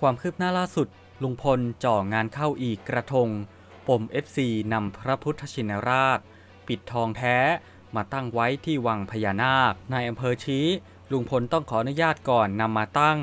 ความคืบหน้าล่าสุด ลุงพลจ่องานเข้าอีกกระทง ปม FC นำพระพุทธชินราช ปิดทองแท้มาตั้งไว้ที่วังพญานาค นายอำเภอชี้ ลุงพลต้องขออนุญาตก่อนนำมาตั้ง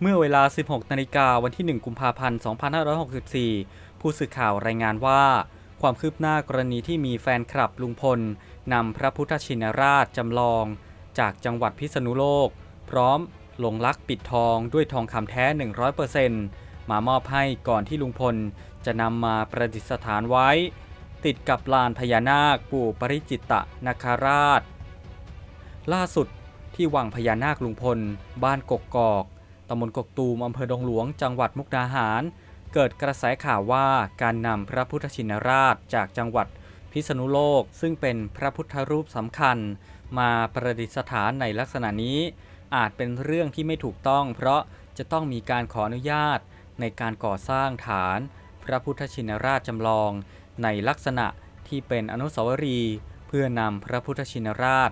เมื่อเวลา 16 นาฬิกาวันที่ 1 กุมภาพันธ์ 2564 ผู้สื่อข่าวรายงานว่า ความคืบหน้ากรณีที่มีแฟนคลับลุงพลนำพระพุทธชินราชจำลอง จากจังหวัดพิษณุโลก พร้อม ลงลักปิดทองด้วยทองคำแท้ 100%มามอบให้ก่อนที่ลุงพลจะนำมาประดิษฐานไว้ ติดกับลานพญานาคปู่ปริจิตตนาคาราช ล่าสุดที่วังพญานาคลุงพล บ้านกกกอกตำบลกกตูมอำเภอดงหลวงจังหวัดมุกดาหาร เกิดกระแสข่าวว่าการนำพระพุทธชินราชจากจังหวัดพิษณุโลกซึ่งเป็นพระพุทธรูปสำคัญ มาประดิษฐานในลักษณะนี้ อาจเป็นเรื่องที่ไม่ถูกต้อง เพราะจะต้องมีการขออนุญาตในการก่อสร้างฐาน พระพุทธชินราชจำลอง ในลักษณะที่เป็นอนุสาวรีย์เพื่อนำพระพุทธชินราช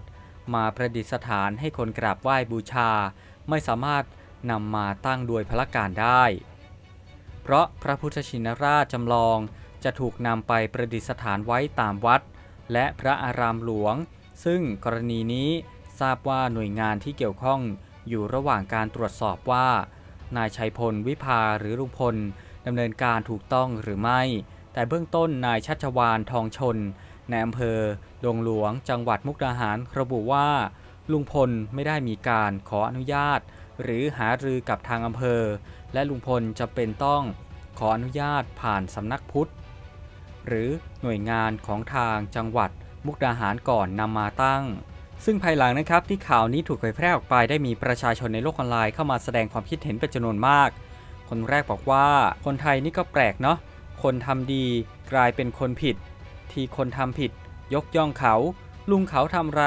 มาประดิษฐานให้คนกราบไหว้บูชา ไม่สามารถนำมาตั้งโดยพละการได้ เพราะพระพุทธชินราชจำลองจะถูกนำไปประดิษฐานไว้ตามวัด และพระอารามหลวง ซึ่งกรณีนี้ ทราบว่าหน่วยงานที่เกี่ยวข้องอยู่ระหว่างการตรวจสอบว่า นายชัยพลวิภาหรือลุงพลดำเนินการถูกต้องหรือไม่ แต่เบื้องต้นนายชัชวานทองชนในอำเภอดงหลวงจังหวัดมุกดาหารระบุว่า ลุงพลไม่ได้มีการขออนุญาต หรือหารือกับทางอำเภอ และลุงพลจะเป็นต้องขออนุญาตผ่านสำนักพุทธ หรือหน่วยงานของทางจังหวัดมุกดาหารก่อนนำมาตั้ง ซึ่งภายหลังนะครับที่ข่าวนี้ถูกเผยแพร่ออกไปได้มีประชาชนในโลกออนไลน์เข้ามาแสดงความคิดเห็นเป็นจำนวนมาก คนแรกบอกว่าคนไทยนี่ก็แปลกเนาะ คนทำดีกลายเป็นคนผิด ที่คนทำผิด ยกย่องเขา ลุงเขาทำไร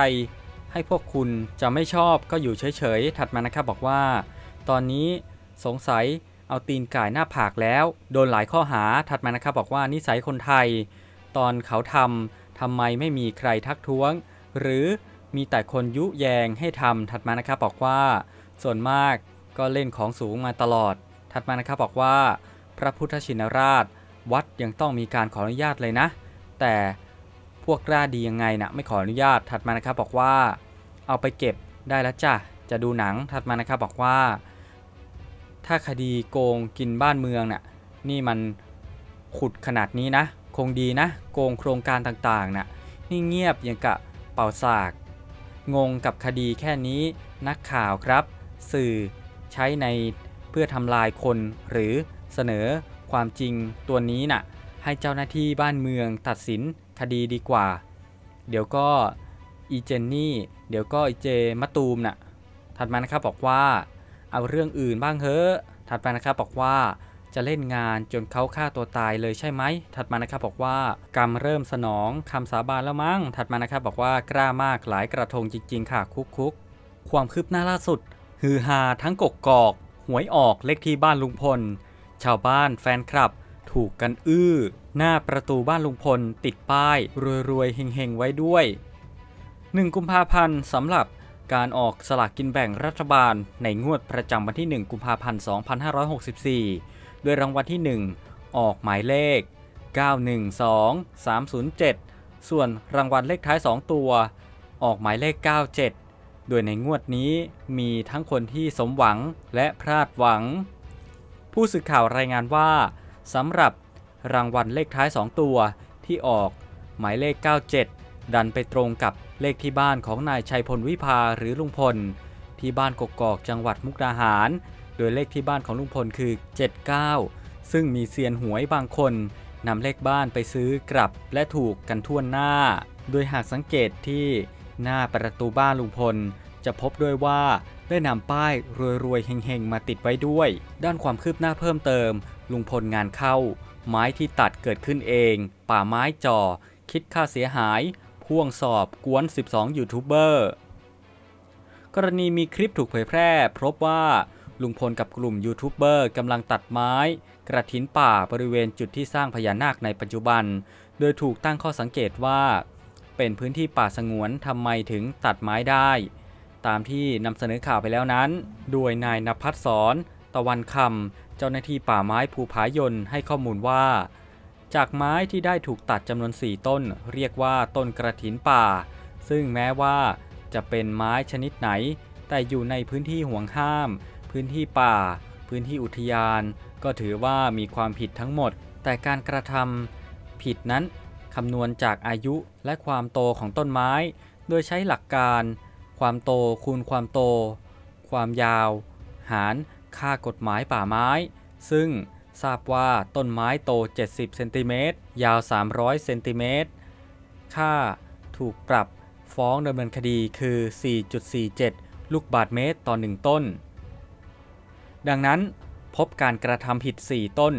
ให้พวกคุณจะไม่ชอบก็อยู่เฉยๆ ถัดมานะครับบอกว่า ตอนนี้สงสัยเอาตีนก่ายหน้าผากแล้ว โดนหลายข้อหาถัดมานะครับบอกว่านิสัยคนไทย ตอนเขาทำทำไมไม่มีใครทักท้วง หรือ มีแต่คนยุแยงให้ทำถัดมานะครับบอกว่า ส่วนมากก็เล่นของสูงมาตลอด ถัดมานะครับบอกว่า พระพุทธชินราช วัดยังต้องมีการขออนุญาตเลยนะ แต่พวกกล้าดียังไงนะไม่ขออนุญาตถัดมานะครับบอกว่า เอาไปเก็บได้แล้วจ้ะจะดูหนังถัดมานะครับบอกว่า ถ้าคดีโกงกินบ้านเมืองน่ะนี่มันขุดขนาดนี้นะ คงดีนะ โกงโครงการต่างๆน่ะนี่เงียบอย่างกะเป่าสาก งงกับคดีแค่นี้นักข่าวครับ สื่อใช้ในเพื่อทำลายคนหรือเสนอความจริงตัวนี้น่ะ ให้เจ้าหน้าที่บ้านเมืองตัดสินคดีดีกว่า เดี๋ยวก็อีเจนนี่ เดี๋ยวก็อีเจมะตูมน่ะถัดมานะครับบอกว่า เอาเรื่องอื่นบ้างเถอถัดมานะครับบอกว่า จะเล่นงานจนเขาฆ่าตัวตายเลยใช่ไหม ถัดมานะครับบอกว่ากรรมเริ่มสนองคำสาบานแล้วมั้ง ถัดมานะครับบอกว่ากล้ามากหลายกระทงจริง ๆ ค่ะคุกคุกความคืบหน้าล่าสุด ฮือฮาทั้งกกกอก หวยออกเลขที่บ้านลุงพล ชาวบ้านแฟนคลับ ถูกกันอื้อ หน้าประตูบ้านลุงพล ติดป้ายรวยๆเฮงๆไว้ด้วย 1 กุมภาพันธ์สำหรับการออกสลากกินแบ่งรัฐบาลในงวดประจำวันที่ 1 กุมภาพันธ์ 2564 ด้วยรางวัลที่ 1 ออกหมายเลข 912307 ส่วนรางวัลเลขท้าย 2 ตัว ออกหมายเลข 97 โดยในงวดนี้มีทั้งคนที่สมหวังและพลาดหวัง ผู้สื่อข่าวรายงานว่าสำหรับรางวัลเลขท้าย 2 ตัวที่ออกหมายเลข 97 ดันไปตรงกับเลขที่บ้านของนายชัยพลวิภาหรือลุงพล ที่บ้านกกอกจังหวัดมุกดาหาร โดยเลขที่บ้านของลุงพลคือ 79 ซึ่งมีเซียนหวยบางคนนำเลขบ้านไปซื้อกลับและถูกกันทั่วหน้า โดยหากสังเกตที่หน้าประตูบ้านลุงพล จะพบด้วยว่าได้นำป้ายรวยๆเฮงๆ มาติดไว้ด้วย ด้านความคืบหน้าเพิ่มเติม ลุงพลงานเข้า ไม้ที่ตัดเกิดขึ้นเอง ป่าไม้จ่อ คิดค่าเสียหาย พ่วงสอบกวน 12 ยูทูบเบอร์ กรณีมีคลิปถูกเผยแพร่ พบว่า ลุงพลกับกลุ่มยูทูบเบอร์กำลังตัดไม้ กระถินป่าบริเวณจุดที่สร้างพญานาคในปัจจุบัน โดยถูกตั้งข้อสังเกตว่า เป็นพื้นที่ป่าสงวนทำไมถึงตัดไม้ได้ ตามที่นำเสนอข่าวไปแล้วนั้น โดยนายนภัสสรตตะวันคำเจ้าหน้าที่ป่าไม้ภูผายนให้ข้อมูลว่า จากไม้ที่ได้ถูกตัดจำนวน 4 ต้น เรียกว่าต้นกระถินป่า ซึ่งแม้ว่าจะเป็นไม้ชนิดไหน แต่อยู่ในพื้นที่ห่วงห้าม พื้นที่ป่า พื้นที่อุทยาน ก็ถือว่ามีความผิดทั้งหมด แต่การกระทำผิดนั้นคำนวณจากอายุและความโตของต้นไม้ โดยใช้หลักการ ความโตคูณความโต ความยาว หารค่ากฎหมายป่าไม้ ซึ่งทราบว่าต้นไม้โต 70เซนติเมตรยาว 300เซนติเมตรค่าถูกปรับฟ้องดำเนินคดีคือ 4.47 ลูกบาทเมตรต่อ 1 ต้น ดังนั้นพบการกระทำผิด 4 ต้น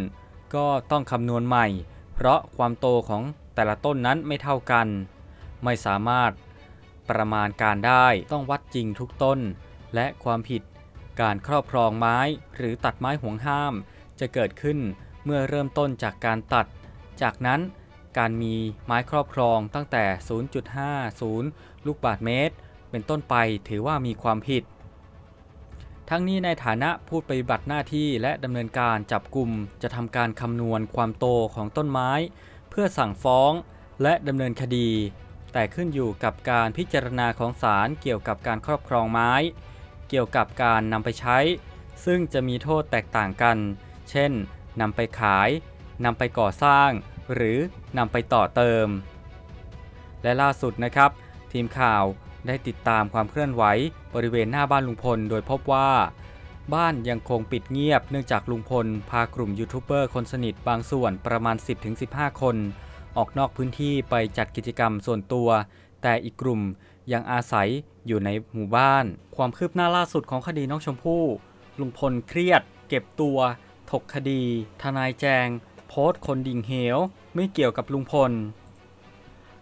ก็ต้องคำนวณใหม่ เพราะความโตของแต่ละต้นนั้นไม่เท่ากัน ไม่สามารถประมาณการได้ต้องวัดจริงทุกต้น และความผิดการครอบครองไม้หรือตัดไม้ห่วงห้าม จะเกิดขึ้นเมื่อเริ่มต้นจากการตัด จากนั้นการมีไม้ครอบครองตั้งแต่ 0.50 ลูกบาทเมตร เป็นต้นไปถือว่ามีความผิด ทั้งนี้ในฐานะผู้ปฏิบัติหน้าที่และดำเนินการจับกลุ่มจะทำการคำนวณความโตของต้นไม้ เพื่อสั่งฟ้องและดำเนินคดี แต่ขึ้นอยู่กับการพิจารณาของศาลเกี่ยวกับการครอบครองไม้ เกี่ยวกับการนำไปใช้ ซึ่งจะมีโทษแตกต่างกัน เช่นนำไปขายนำไปก่อสร้าง หรือนำไปต่อเติม และล่าสุดนะครับ ทีมข่าว ได้ติดตามความเคลื่อนไหวบริเวณหน้าบ้านลุงพล โดยพบว่า บ้านยังคงปิดเงียบเนื่องจากลุงพล พากลุ่มยูทูบเบอร์คนสนิทบางส่วนประมาณ 10-15 คน ออกนอกพื้นที่ไปจัดกิจกรรมส่วนตัว แต่อีกกลุ่มยังอาศัยอยู่ในหมู่บ้าน ความคืบหน้าล่าสุดของคดีน้องชมพู่ ลุงพลเครียด เก็บตัว ถกคดี ทนายแจง โพสต์คนดิ่งเหว ไม่เกี่ยวกับลุงพล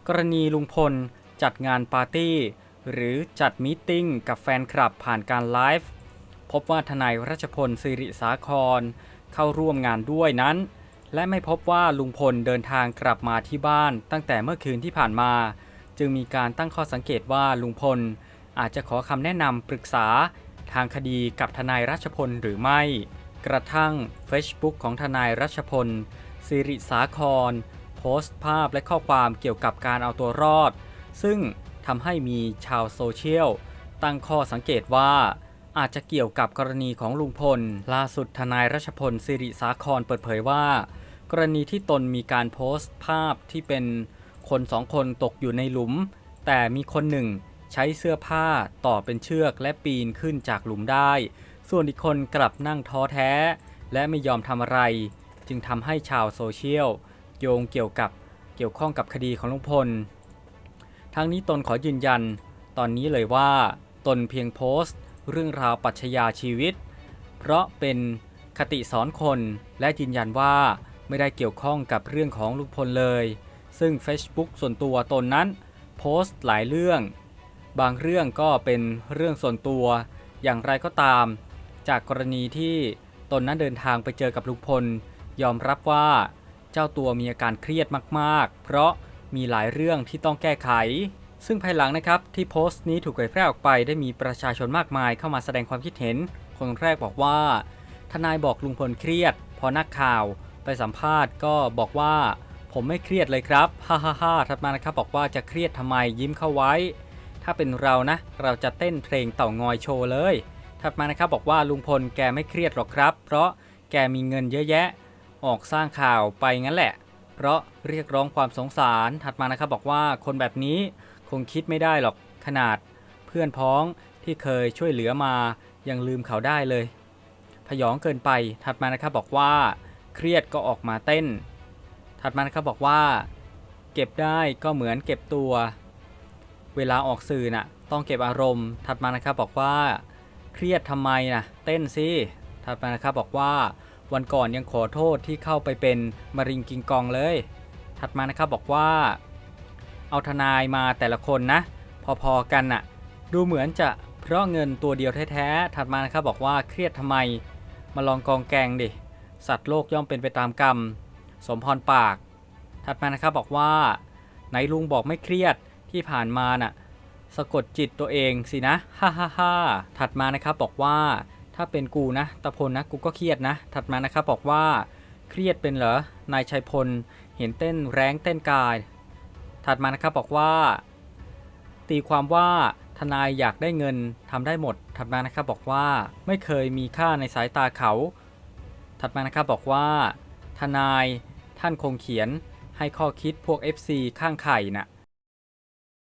กรณีลุงพลจัดงานปาร์ตี้ หรือจัดมีติ้งกับแฟนคลับผ่านการไลฟ์พบว่าทนายรัชพลสิริสาครเข้าร่วมงานด้วยนั้น และไม่พบว่าลุงพลเดินทางกลับมาที่บ้านตั้งแต่เมื่อคืนที่ผ่านมา จึงมีการตั้งข้อสังเกตว่าลุงพลอาจจะขอคำแนะนำปรึกษาทางคดีกับทนายรัชพลหรือไม่ กระทั่ง Facebook ของทนายรัชพลสิริสาคร โพสต์ภาพและข้อความเกี่ยวกับการเอาตัวรอด ซึ่ง ทำให้มีชาวโซเชียล ตั้งข้อสังเกตว่าอาจจะเกี่ยวกับกรณีของลุงพล ล่าสุดทนายรัชพลสิริสาครเปิดเผยว่า กรณีที่ตนมีการโพสต์ภาพที่เป็นคนสองคนตกอยู่ในหลุม แต่มีคนหนึ่งใช้เสื้อผ้าต่อเป็นเชือกและปีนขึ้นจากหลุมได้ ส่วนอีกคนกลับนั่งท้อแท้ และไม่ยอมทำอะไร จึงทำให้ชาวโซเชียล โยงเกี่ยวกับเกี่ยวข้องกับคดีของลุงพล ทั้งนี้ตนขอยืนยัน ตอนนี้เลยว่าตนเพียงโพสต์ เรื่องราวปรัชญาชีวิต เพราะเป็นคติสอนคนและยืนยันว่าไม่ได้เกี่ยวข้องกับเรื่องของลุงพลเลย ซึ่ง Facebook ส่วนตัวตนนั้น โพสต์หลายเรื่อง บางเรื่องก็เป็นเรื่องส่วนตัว อย่างไรก็ตาม จากกรณีที่ตนนั้นเดินทางไปเจอกับลุงพล ยอมรับว่าเจ้าตัวมีอาการเครียดมาก ๆ เพราะ มีหลายเรื่องที่ต้องแก้ไข ซึ่งภายหลังนะครับที่โพสต์นี้ถูกเผยแพร่ออกไปได้มีประชาชนมากมายเข้ามาแสดงความคิดเห็น คนแรกบอกว่า ทนายบอกลุงพลเครียด พอนักข่าวไปสัมภาษณ์ก็บอกว่า ผมไม่เครียดเลยครับฮ่าฮ่าฮ่าถัดมานะครับบอกว่าจะเครียดทำไมยิ้มเข้าไว้ ถ้าเป็นเรานะ เราจะเต้นเพลงเต่างอยโชว์เลย ถัดมานะครับบอกว่าลุงพลแกไม่เครียดหรอกครับ เพราะแกมีเงินเยอะแยะ ออกสร้างข่าวไปงั้นแหละ เพราะเรียกร้องความสงสารถัดมานะครับบอกว่าคนแบบนี้คงคิดไม่ได้หรอกขนาดเพื่อนพ้องที่เคยช่วยเหลือมายังลืมเขาได้เลย พยองเกินไปถัดมานะครับบอกว่า เครียดก็ออกมาเต้น ถัดมานะครับบอกว่า เก็บได้ก็เหมือนเก็บตัว เวลาออกสื่อน่ะต้องเก็บอารมณ์ ถัดมานะครับบอกว่า เครียดทำไมน่ะเต้นสิถัดมานะครับบอกว่า วันก่อนยังขอโทษที่เข้าไปเป็นมะริงกิงกองเลย ถัดมานะครับบอกว่า เอาทนายมาแต่ละคนนะ พอๆกันน่ะ ดูเหมือนจะเพราะเงินตัวเดียวแท้ๆถัดมานะครับบอกว่าเครียดทำไม มาลองกองแกงดิ สัตว์โลกย่อมเป็นไปตามกรรม สมพรปาก ถัดมานะครับบอกว่าไหนลุงบอกไม่เครียดที่ผ่านมาน่ะสะกดจิตตัวเองสินะ ฮ่าฮ่าฮ่าถัดมานะครับบอกว่า ถ้าเป็นกูนะตะพลนะกูก็เครียดนะ ถัดมานะครับบอกว่าเครียดเป็นเหรอนายชัยพลเห็นเต้นแรงเต้นกาย ถัดมานะครับบอกว่า ตีความว่าทนายอยากได้เงินทำได้หมด ถัดมานะครับบอกว่าไม่เคยมีค่าในสายตาเขา ถัดมานะครับบอกว่า ทนายท่านคงเขียนให้ข้อคิดพวก FC ข้างไข่น่ะ